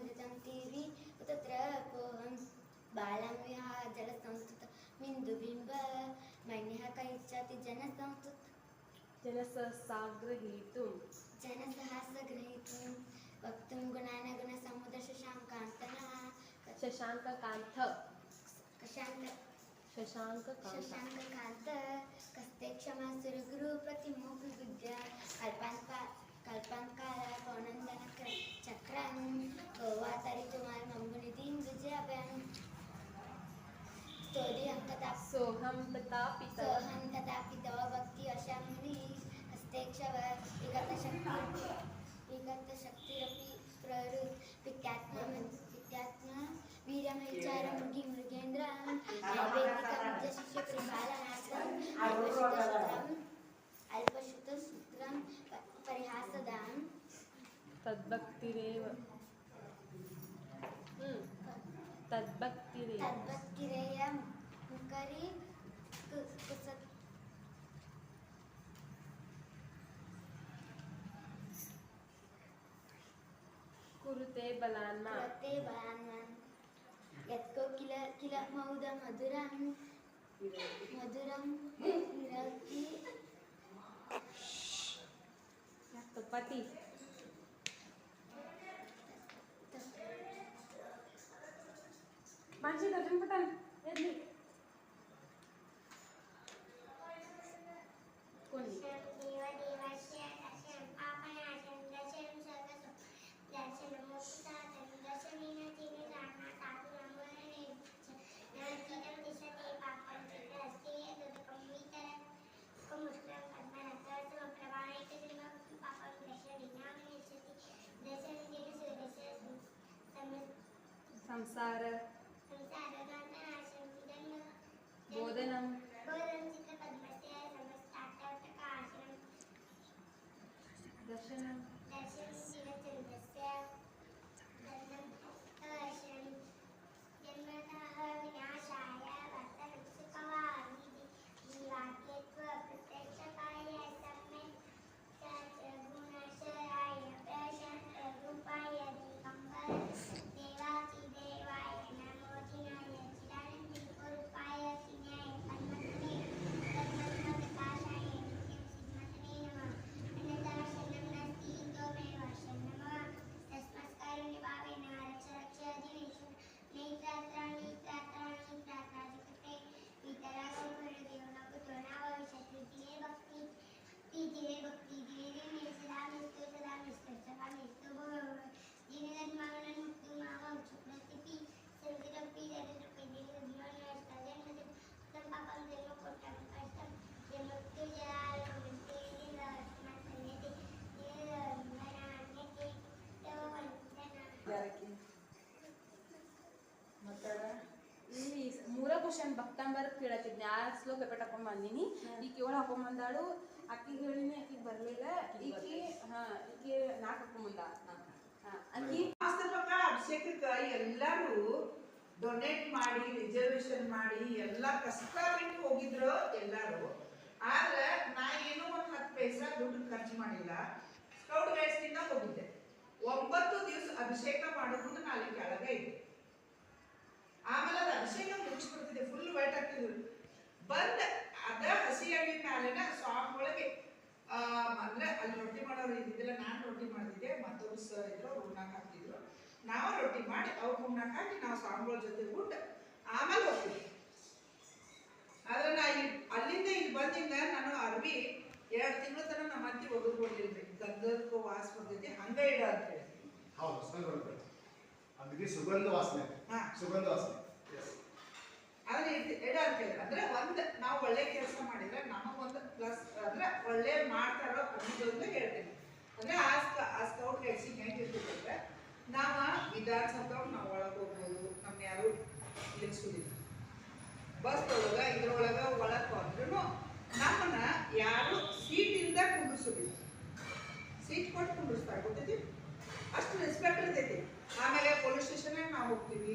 अमृतं देवी तत्र कोऽहं बालं विहार जलसंस्कृत बिन्दुबिम्ब मण्यः कैच्छति जनसंस्कृत जनसहस्राग्र ग्रहीतुं जनसहस्र ग्रहीतुं वक्तुं गुणानगुणसमुद्र शशाङ्कान्तः शशाङ्ककान्त। शशाङ्क शशाङ्ककान्त। कस्ते क्षमा सुरगुरुप्रतिमोऽपि विद्या अल्पान्त કલ્પાંકા હરાક અનંત ચક્રાનું વાતારી તુમાર મંગુની દીન વિજય બેન તોરી હમ તથા સોહમ તથા પિત સોહમ તથા પિત ભક્તિ અશામની હસ્તેક્ષવ વિગત શક્તિ વિગત શક્તિ રપી પ્રવૃત વિદ્યાત્મ વિદ્યાત્મ वीरम विचारम की मृगेन्द्रम नैवेदिकम जस्य कृपालनार्थम आवश्यकता तद्भक्तिरेव। तद्भक्तिरेव। तद्भक्तिरेय मुकरि कुसत् कुरुते बलान्मा। कृते बलान्मान् यत्को किल किल मौद मधुरं मधुरं विरक्ति। पती। माझी दर्शन पठाण येतली कोणी संसार बोधनं दर्शनं ಬಂದಿನಿ. ಈಕಿ ಏಳು ಹಾಕೊಂಡ್ ಬಂದಾಳು ಅಕ್ಕಿಗೆ ಹೇಳಿನಿ ಅಕ್ಕಿಗೆ ಬರ್ಲಿಲ್ಲ. ಈಕಿ ಹಾ ಈಕಿ ನಾಲ್ಕು ಹಾಕೊಂಡ್ ಬಂದ ಹಾ. ಅಕ್ಕಿ ವಾಸ್ತವಕ ಅಭಿಷೇಕಕ್ಕೆ ಎಲ್ಲರೂ ಡೊನೇಟ್ ಮಾಡಿ ರಿಸರ್ವೇಶನ್ ಮಾಡಿ ಎಲ್ಲ ಕಷ್ಟ ಬಿಟ್ಟು ಹೋಗಿದ್ರು ಎಲ್ಲರೂ. ಆದ್ರೆ ನಾ ಏನೋ ಒಂದು ಹತ್ತು ಪೈಸಾ ದುಡ್ಡು ಖರ್ಚು ಮಾಡಿಲ್ಲ. ಸ್ಕೌಟ್ ಗೈಡ್ಸ್ನಿಂದ ಹೋಗಿದ್ದೆ. ಒಂಬತ್ತು ದಿವಸ ಅಭಿಷೇಕ ಮಾಡೋದ್ರಿಂದ ನಾ ಅಲ್ಲಿ ಕೆಳಗೆ ಇದ್ದೆ. ಆಮೇಲೆ ಅದು ಅಭಿಷೇಕ ಮುಗಿಸ್ಬಿಡ್ತಿದ್ದೆ. ಫುಲ್ ವೈಟ್ ಆಗ್ತಿದ್ರು ಬಂದ. ಅದ ಹಸಿ ಹಣ್ಣಿನ ಮ್ಯಾಲೆನ ಸಾಂಗ್ ಒಳಗೆ ಅಂದ್ರೆ ಅಲ್ಲಿ ರೊಟ್ಟಿ ಮಾಡೋರು ಇದ್ದಿದ್ದಿಲ್ಲ ನಾನು ರೊಟ್ಟಿ ಮಾಡಿದ್ದೆ ಮತ್ತೊಬ್ರು ಸರ್ ಇದ್ರು ಅವ್ರು ಉಣ್ಣಾಕ್ ಹಾಕ್ತಿದ್ರು. ನಾವು ರೊಟ್ಟಿ ಮಾಡಿ ಅವ್ರು ಉಣ್ಣಾಕ್ ಹಾಕಿ ನಾವು ಸಾಂಗ್ಗಳ ಜೊತೆ ಊಟ ಆಮೇಲೆ ಹೋಗ್ತೀವಿ ಆದ್ರೆ ನಾ ಇಲ್ಲಿ ಅಲ್ಲಿಂದ ಇಲ್ಲಿ ಬಂದಿಂದ ನಾನು ಅರ್ವಿ ಎರಡು ತಿಂಗಳ ತನಕ ನಮ್ಮ ಅತ್ತಿ ಒದರ್ಕೊಂಡಿರ್ರಿ ಗಂಧದ ವಾಸ ಬರ್ತೈತಿ ಹಂಗ ಇಡ ಅಂತ ಹೇಳಿ. ಹೌದು ಅದಕ್ಕೆ ಸುಗಂಧ ವಾಸನೆ. ಸುಗಂಧ ವಾಸನೆ. ಆದ್ರೆ ಇದು ಎಡ ಅಂತ ಹೇಳಿದ್ರೆ, ಅಂದ್ರೆ ಒಂದು ನಾವು ಒಳ್ಳೆ ಕೆಲಸ ಮಾಡಿದ್ರೆ ನಮಗೊಂದು ಪ್ಲಸ್ ಅಂದ್ರೆ ಒಳ್ಳೆ ಮಾಡ್ತಾರೋ ಅಂತ ಹೇಳ್ತೀನಿ. ಅಂದರೆ ಆ ಆ ಸ್ಕೌಟ್ ಗೈಡ್ಸಿಂಗ್ ಹೆಂಗಿರ್ತೈತೆ ಅಂದ್ರೆ ನಾವ ವಿಧಾನಸೌಧ ನಾವು ಒಳಗೆ ಹೋಗ್ಬೋದು ನಮ್ಮ ಯಾರು ಇಳಿಸೋದಿಲ್ಲ ಬಸ್ ಒಳಗ, ಇದ್ರೊಳಗ ಒಳಗೆ ಹೋದ್ರೂ ನಮ್ಮನ್ನ ಯಾರು ಸೀಟಿಂದ ಕುಂಡಿಸೋದಿಲ್ಲ ಸೀಟ್ ಕೊಟ್ಟು ಕುಂಡಿಸ್ತಾರೆ ಗೊತ್ತೈತಿ? ಅಷ್ಟು ರೆಸ್ಪೆಕ್ಟ್ ಇರ್ತೈತಿ. ಆಮೇಲೆ ಪೊಲೀಸ್ ಸ್ಟೇಷನ್ ನಾವು ಹೋಗ್ತೀವಿ.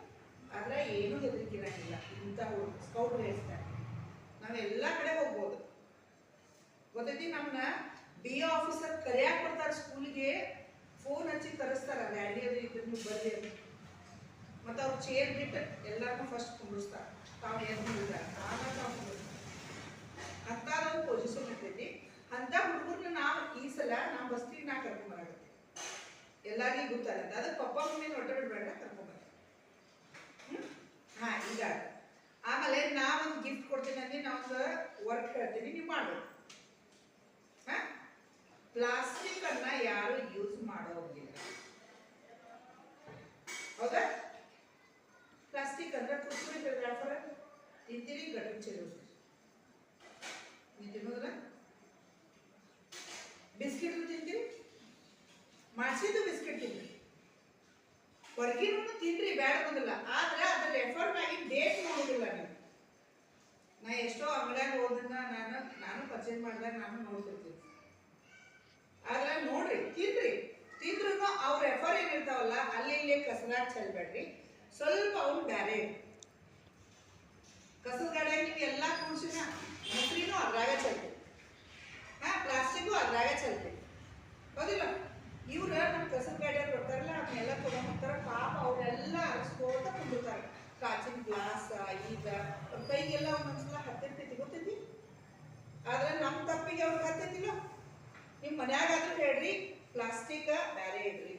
ಆದ್ರೆ ಏನು ಹೆದರಿಕಿರಂಗಿಲ್ಲ ಇಂಥ ಸ್ಕೌಟ್ ನಾವು ಎಲ್ಲ ಕಡೆ ಹೋಗ್ಬೋದು. ಗೊತ್ತೈತಿ ನಮ್ಮನ್ನ ಡಿ ಆಫೀಸರ್ ಕರೆಯಾಕ್ ಬರ್ತಾರೆ ಸ್ಕೂಲಿಗೆ ಫೋನ್ ಹಚ್ಚಿ ಕರೆಸ್ತಾರೆ ರ್ಯಾಲಿ ಅದು ಇದ್ರೆ, ನೀವು ಬರ್ರಿ ಮತ್ತೆ ಅವ್ರು ಚೇರ್ ಬಿಟ್ಟು ಎಲ್ಲರನ್ನೂ ಫಸ್ಟ್ ಕುಂಡಿಸ್ತಾರೆ ತಾವು ಏನು ಹೇಳಿದ್ದಾರೆ ಆಮೇಲೆ ತಾವು ಅಂಥದ್ದೊಂದು ಪೊಸಿಷನ್ ಇರ್ತೈತಿ. ಅಂತ ಹುಡುಗರನ್ನ ನಾವು ಈ ಸಲ ನಾವು ಬಸ್ತಿಗೆ ನಾ ಕರ್ಕೊಂಡ್ಬರಾಗತ್ತೆ ಎಲ್ಲರಿಗೂ ಗೊತ್ತಾಗತ್ತೆ. ಅದಕ್ಕೆ ಪಪ್ಪ, ಮಮ್ಮಿ ಹೊಟ್ಟೆ ಬಿಡ್ಬೇಡ ಕರ್ಕೊಂಬರ ಹಾ ಈಗ ಆಮೇಲೆ ನಾ ಒಂದು ಗಿಫ್ಟ್ ಕೊಡ್ತೀನಿ ಅಂದ್ರೆ ನಾ ಒಂದು ವರ್ಕ್ ಹೇಳ್ತೀನಿ ನೀವು ಮಾಡ್ಬೇಕು ಹಾ ಪ್ಲಾಸ್ಟಿಕ್ ಅನ್ನ ಯಾರು ಯೂಸ್ ಮಾಡೋದಿಲ್ಲ ಹೌದಾ ಪ್ಲಾಸ್ಟಿಕ್ ಅಂದ್ರೆ ಕುರ್ಕುರಿ ವ್ಯಾಪಾರ ತಿಂತೀರಿ ಗಟನ್ ಚೆಲ್ಲಿ ನೀವು ತಿನ್ನೋದಿಲ್ಲ? ಬಿಸ್ಕಿಟ್ ತಿಂತೀರಿ? ಮಾಡಿಸಿದ್ದು ಬಿಸ್ಕಿಟ್ ತಿನ್ರಿ. ಹೊರಗಿನ ತಿನ್ರಿ, ಬೇಡ ಬಂದಿಲ್ಲ ಆದ್ರೆ ಅದ್ರ ಎಫರ್ಟ್ ಆಗಿ ಡೇಟ್ ನೋಡೋದಿಲ್ಲ ನೀವು. ನಾ ಎಷ್ಟೋ ಅಂಗಡಿಯಾಗ ಹೋದನ್ನ ನಾನು ನಾನು ಪರ್ಚೇಸ್ ಮಾಡಿದಾಗ ನಾನು ನೋಡ್ತಿರ್ತೀನಿ. ಆದ್ರೆ ನೋಡ್ರಿ, ತಿನ್ರಿ. ತಿಂದ್ರು ಅವ್ರ ಎಫರ್ ಏನಿರ್ತಾವಲ್ಲ ಅಲ್ಲಿ ಇಲ್ಲಿ ಕಸರ ಚೆಲ್ಬೇಡ್ರಿ. ಸ್ವಲ್ಪ ಅವ್ನು ಬ್ಯಾರೆ ಕಸದ ಗಾಡಿಯಾಗಿ ನೀವು ಎಲ್ಲ ಕೂಡ್ಸಿನ ಮುಸ್ರಿನೂ ಅದ್ರಾಗ ಚೆಲ್ತೀವಿ ಹಾ ಪ್ಲಾಸ್ಟಿಕ್ಕು ಅದ್ರಾಗ ಚೆಲ್ತೀವಿ ಹೌದಿಲ್ಲ ಇವ್ರ ನಮ್ಮ ಕಸದ ಗಾಡಿಯವ್ರು ಬರ್ತಾರಲ್ಲ ಅದನ್ನೆಲ್ಲ ತಗೊಂಡ್ಬರ್ತಾರ ಪಾಪ ಅವರೆಲ್ಲ ಅರಸ್ಕೋತ ಕುಂದಿರ್ತಾರೆ. ಕಾಚಿನ ಗ್ಲಾಸ್, ಈಗ ಅವ್ರ ಕೈಗೆಲ್ಲ ಒಂದೊಂದ್ಸಲ ಹತ್ತಿರ್ತೈತಿ ಗೊತ್ತೈತಿ? ಆದ್ರೆ ನಮ್ಮ ತಪ್ಪಿಗೆ ಅವ್ರಿಗೆ ಹತ್ತೈತಿಲ್ಲ ನಿಮ್ಮ ಮನ್ಯಾಗಾದ್ರೂ ಹೇಳ್ರಿ, ಪ್ಲಾಸ್ಟಿಕ್ ಬೇರೆ ಇಡ್ರಿ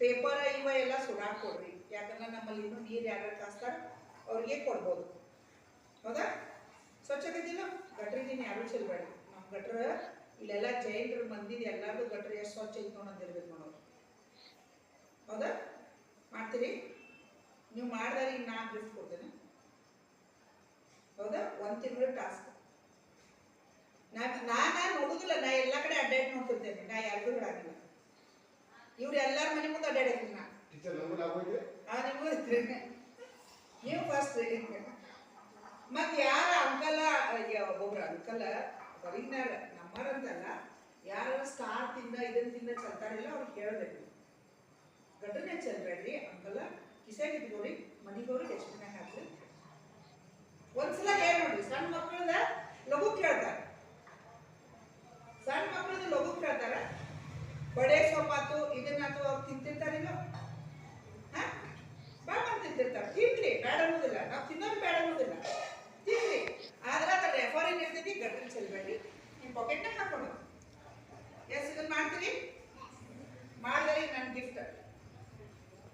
ಪೇಪರ್, ಇವ ಎಲ್ಲ ಸುಡಾಕ್ ಕೊಡ್ರಿ. ಯಾಕಂದ್ರೆ ನಮ್ಮಲ್ಲಿ ಇನ್ನೂ ನೀರು ಯಾರು ಕಾಸ್ತಾರ? ಅವ್ರಿಗೆ ಕೊಡ್ಬೋದು. ಹೌದಾ? ಸ್ವಚ್ಛಗದಿಲ್ಲ ಗಟ್ರಿ ದಿನ ಯಾರು ಚೆಲ್ಬೇಡ. ನಮ್ಮ ಗಟ್ರ ಇಲ್ಲೆಲ್ಲ ಜೈನರು ಮಂದಿದ ಎಲ್ಲಾರ್ದು ಗಟ್ರ ಎಷ್ಟು ಸ್ವಚ್ಛ ಐತೆ ನೋಡೋದಿರ್ಬೇಕು ನೋಡೋದು ಹೌದಾ? ಮಾಡ್ತೀರಿ? ನೀವು ಮಾಡ್ದಾರ ಈಗ ನಾನು ಗಿಫ್ಟ್ ಕೊಡ್ತೇನೆ. ಹೌದಾ? ಒಂದು ತಿಂಗಳು ಟಾಸ್ಕ್ ನಾ ನಾನು ನೋಡುದಿಲ್ಲ. ನಾ ಎಲ್ಲ ಕಡೆ ಅಡ್ಡಾಡಿ ನೋಡ್ತಿರ್ತೇನೆ. ನಾ ಯಾರಿಗೂ ಹೇಳಂಗಿಲ್ಲ. ಇವ್ರು ಎಲ್ಲಾರ ಮನೆ ಮುಂದೆ ಅಡ್ಡಾಡಿರ್ತೀನಿ ನಾ. ಟೀಚರ್ ನಮ್ಗೆ ಆಗೋಯ್ತು ಆ ನಿಮಗೂ ಇದ್ರಿ ನೀವು ಫಸ್ಟ್ ಮತ್ ಯಾರ ಅಂಕಲ ಒಬ್ಬೊಬ್ರು ಅಂಕಲ ಹೊರಗಿನಾರ ನಮ್ಮರಂತಲ್ಲ ಯಾರ ಸ್ಟಾರ್ ತಿಂದ ಇದನ್ನ ತಿಂದ ಚಲ್ತಾರಿಲ್ಲ ಅವ್ರಿಗೆ ಹೇಳ್ಬೇಕು. ಘಟನೆ ಚೆಲ್ಬೇಡ್ರಿ ಅಂಕಲ ಕಿಸೆಗೆ ಇಟ್ಕೊಡಿ ಎಷ್ಟು ಹೋಗಿ ಡಸ್ಟ್ಬಿನ್ ಹಾಕ್ರಿ ಒಂದ್ಸಲ ಹೇಳಿ ನೋಡ್ರಿ ಸಣ್ಣ ಮಕ್ಕಳದ ಲಘು ಕೇಳ್ತಾರೆ. ಸಣ್ಣ ಮಕ್ಕಳದ ಲಘು ಕೇಳ್ತಾರ. ಬಡೆ ಸೊಪ್ಪಾತು ಇದನ್ನಾತು ಅವ್ರು ತಿಂತಿರ್ತಾರಿಲ್ಲ ಹಾ ಬಾಳ ತಿಂತಿರ್ತಾರೆ ತಿನ್ಲಿ ಬೇಡ ಅನ್ನೋದಿಲ್ಲ ನಾವು ತಿನ್ನೋದು ಬೇಡ ಅನ್ನೋದಿಲ್ಲ ತಿನ್ಲಿ ಆದ್ರೆ ಅದ್ರ ರೆಫರ್ ಏನ್ ಇರ್ತೈತಿ ಗಟ್ಟಲ್ ಚೆಲ್ಬೇಡಿ ನಿಮ್ಮ ಪಾಕೆಟ್ನಾಗ ಹಾಕೊಂಡು ಎಸ್ ಇದನ್ನ ಮಾಡ್ತೀರಿ ಮಾಡಿದ್ರೆ ನನ್ನ ಗಿಫ್ಟ್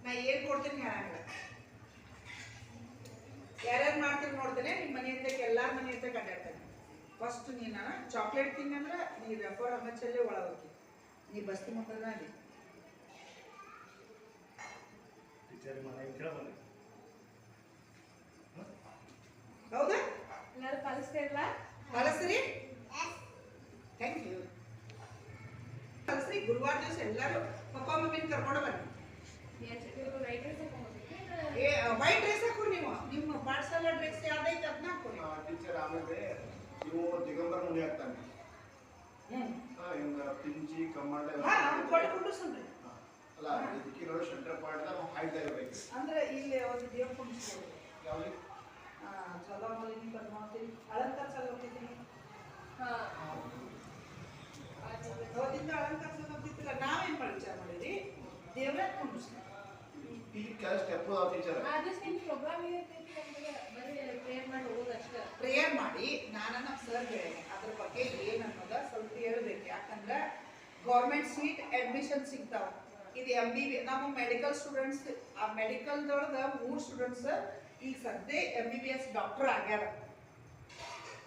ನಾ ಏನ್ ಕೊಡ್ತೀನಿ ಹೇಳಂಗಿಲ್ಲ ಯಾರ್ಯಾರು ಮಾಡ್ತೀನಿ ನೋಡ್ತೇನೆ ನಿಮ್ಮ ಮನೆ ಅಂತ ಎಲ್ಲಾರ ಮನೆ ಅಂತ ಅಡ್ಡಾಡ್ತೇನೆ ಫಸ್ಟ್ ನೀನು ಚಾಕ್ಲೇಟ್ ತಿನ್ನಂದ್ರೆ ನೀ ರೆಫರ್ ಹಂಗಚ್ಚಲ್ಲೇ ಒಳಗೆ ಹೋಗಿ ನೀ ಬಸ್ತಿ ಮುಂದೆ ಅಲ್ಲಿ ಟೀಚರ್ ಮನೆಗೆ ಕೇಳಬಲ್ಲ ಹೌದಾ ಎಲ್ಲರೂ ಕಲಿಸ್ತಿರಲ್ಲ ಕಳಿಸ್ರಿ ಥ್ಯಾಂಕ್ ಯು ಕಳಿಸ್ರಿ ಗುರುವಾರ ದಿವಸ ಎಲ್ಲರೂ ಪಪ್ಪ ಮಮ್ಮಿನ ಕರ್ಕೊಂಡು ಬನ್ನಿ ಏ ವೈಟ್ ಡ್ರೆಸ್ ಹಾಕು ನೀವು ನಿಮ್ಮ ಪಾಠಶಾಲಾ ಡ್ರೆಸ್ ಯಾವ್ದೈತೆ ಅದನ್ನ ಹಾಕೊಳ್ಳಿ ಟೀಚರ್ ಆಮೇಲೆ ಇವು ದಿಗಂಬರ ಮುನಿ ಹಾಕ್ತಾನೆ ಹ್ಮ್. ಇವ್ನ ಪಿಂಚಿ ಕಮ್ಮಂಡ ಹಾ ಸುಮ್ರಿ ಅಲ್ಲ ಇದಕ್ಕಿರೋ ಸೆಂಟರ್ ಪಾರ್ಟ್ ನಾವು ಹೈಟ್ ಇರ್ಬೇಕು. ಅಂದ್ರೆ ಇಲ್ಲಿ ಒಂದು ದೇವ್ರ ಕುಣಿಸ್ಬೋದು ಯಾವ್ದು? ಚಲೋ ಮಲಿನಿ ಅಲಂಕಾರ ಚಲೋ ಹೋಗ್ತಿದ್ದೀನಿ ಅವತ್ತಿಂದ ಅಲಂಕಾರ ಚಲೋ ನಾವೇನ್ ಪರಿಚಯ ಮಾಡಿರಿ ಮಾಡಿದ್ರಿ? ದೇವ್ರ ಕುಣಿಸ್ತೀವಿ ಈ ಕೆಲ ಸ್ಟೆಪ್ ಅದಾವ ಟೀಚರ್ ಪ್ರೇಯರ್ ಮಾಡಿ ಹೋಗೋದಷ್ಟೇ ಪ್ರೇಯರ್ ಮಾಡಿ ನಾನು ನಮ್ಮ ಸರ್ ಹೇಳೇನೆ ಅದ್ರ ಬಗ್ಗೆ ಏನು ಅನ್ನೋದ ಸ್ವಲ್ಪ ಹೇಳ್ಬೇಕು. ಯಾಕಂದ್ರೆ ಗೌರ್ಮೆಂಟ್ ಸೀಟ್ ಅಡ್ಮಿಷನ್ ಸಿಗ್ತಾವ. ಇದು ಎಂ ಬಿ ಬಿ ನಮ್ಮ ಮೆಡಿಕಲ್ ಸ್ಟೂಡೆಂಟ್ಸ್ ಆ ಮೆಡಿಕಲ್ದೊಳಗೆ ಮೂರು ಸ್ಟೂಡೆಂಟ್ಸ್ ಈಗ ಸದ್ಯ M B B S doctor ಆಗ್ಯಾರ.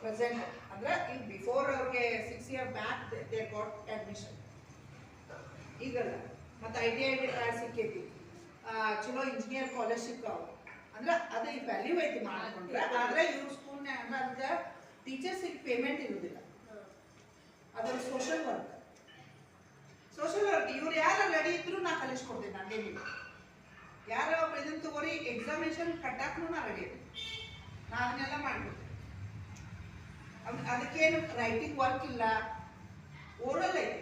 ಪ್ರೆಸೆಂಟ್ ಅಂದ್ರೆ ಈಗ ಬಿಫೋರ್ ಅವ್ರಿಗೆ six year back they got admission ಈಗಲ್ಲ. ಮತ್ತು ಐ ಟಿ ಐ ಸಿಕ್ಕೈತಿ. ಚಲೋ ಇಂಜಿನಿಯರ್ ಕಾಲೇಜ್ ಸಿಕ್ಕಾವ ಅಂದ್ರೆ ಅದು ಈ ವ್ಯಾಲ್ಯೂ ಐತಿ ಮಾಡ್ಕೊಂಡ್ರೆ. ಆದ್ರೆ ಇವ್ರ ಸ್ಕೂಲ್ನಾಗ ಅಂದ್ರೆ ಟೀಚರ್ಸಿಗೆ ಪೇಮೆಂಟ್ ಇರುವುದಿಲ್ಲ ಅದ್ರ ಸೋಷಲ್ ವರ್ಕ್ ಸೋಷಲ್ ವರ್ಕ್ ಇವ್ರು ಯಾರು ರೆಡಿ ಇದ್ರು ನಾ ಕಲಿಸ್ಕೊಡ್ತೀನಿ ನಂದೇನಿಲ್ಲ ಯಾರೋ ಒಬ್ರು ತಗೋರಿ ಎಕ್ಸಾಮಿನೇಷನ್ ಕಟ್ಟಾಕ್ನು ನಾ ರೆಡಿ ಇದ್ದೀನಿ ನಾ ಅದನ್ನೆಲ್ಲ ಮಾಡ್ಬಿಡ್ತೀನಿ ಅದಕ್ಕೇನು ರೈಟಿಂಗ್ ವರ್ಕ್ ಇಲ್ಲ. ಓರಲ್ ಐತಿ.